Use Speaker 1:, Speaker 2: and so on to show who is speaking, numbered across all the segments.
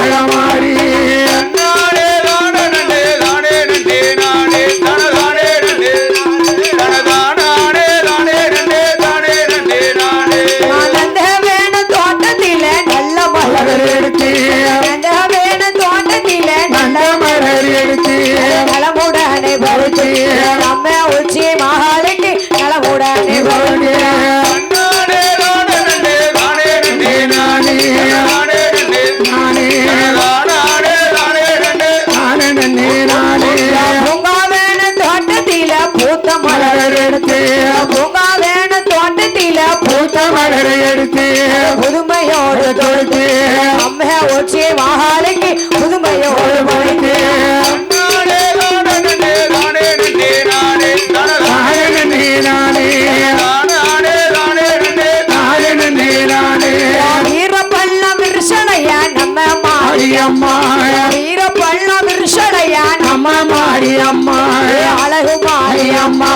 Speaker 1: அழமாறி
Speaker 2: தவறை எடுத்து
Speaker 1: புதுமையோடு
Speaker 2: தொடுத்து
Speaker 1: அம்மா ஓச்சி மகாலைக்கு புதுமையோடு
Speaker 2: முடித்து அம்மா. வீர
Speaker 1: பள்ளம் இருஷடையா நம்ம
Speaker 2: மாரியம்மா
Speaker 1: அழகு
Speaker 2: மாரியம்மா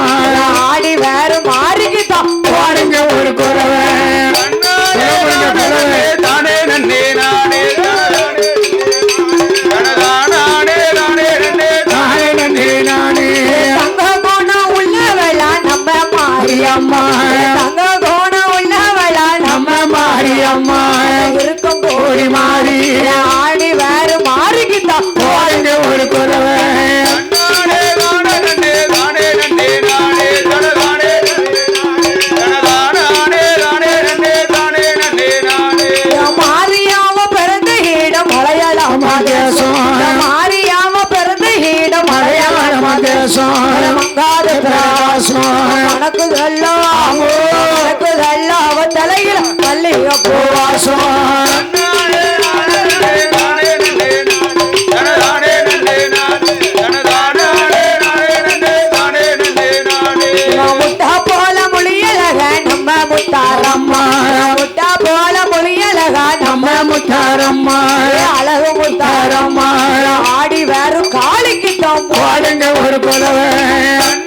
Speaker 1: கணக்குதெல்லாம் கணக்குதெல்லாம் அவ தலையில
Speaker 3: பள்ளிய போவாசம்
Speaker 1: முட்டா போல மொழியழக நம்ம முத்தாரம்மா முட்டா போல மொழியழக நம்ம
Speaker 2: முத்தாரம்மா
Speaker 1: அழகு முத்தாரம்மா ஆடி வேறும் காலிக்கிட்டோம்.
Speaker 2: பாடுங்க ஒரு புலவன்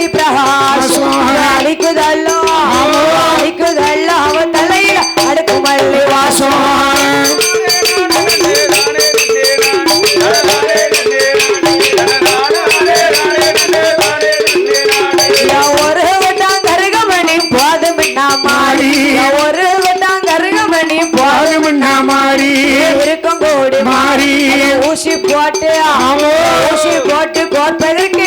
Speaker 1: ஜோதி பிரகாசம். அடிக்குதல்லோ. அடிக்குதல்லோ. அவ தலையில அடுக்கு மல்லி வாசம். ஒரு வட்டாங்கருகமணி போதும் மாடி ஒரு வட்டாங்கருகமணி போதும்
Speaker 2: மாடி
Speaker 1: இருக்கும் கூடி
Speaker 2: மாறி.
Speaker 1: ஊசி போட்டு ஊசி போட்டு கோர்ப்பதற்கு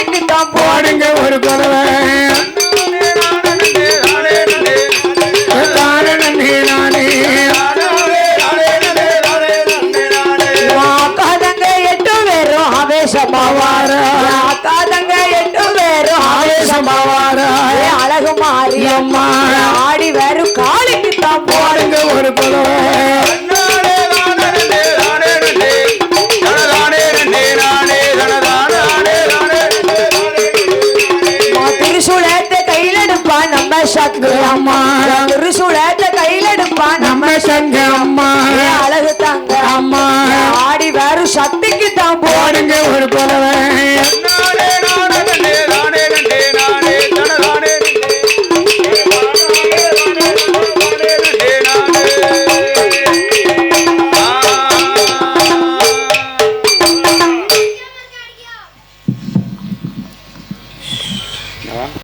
Speaker 2: கடைக்கு
Speaker 3: தான்
Speaker 2: போடுங்க ஒரு
Speaker 3: குறவை
Speaker 1: காதங்க எட்டு பேரும் ஆவேசமாவாரா. அழகு மாறி
Speaker 2: அம்மா.
Speaker 1: ஆடி வெறும் காலுக்கு தான்
Speaker 2: போடுங்க ஒரு குழந்தை சங்க அம்மா.
Speaker 1: அழகு தாங்க
Speaker 2: அம்மா.
Speaker 1: ஆடி வேறு சக்திக்கு தான்
Speaker 2: போடுங்க ஒரு பறவை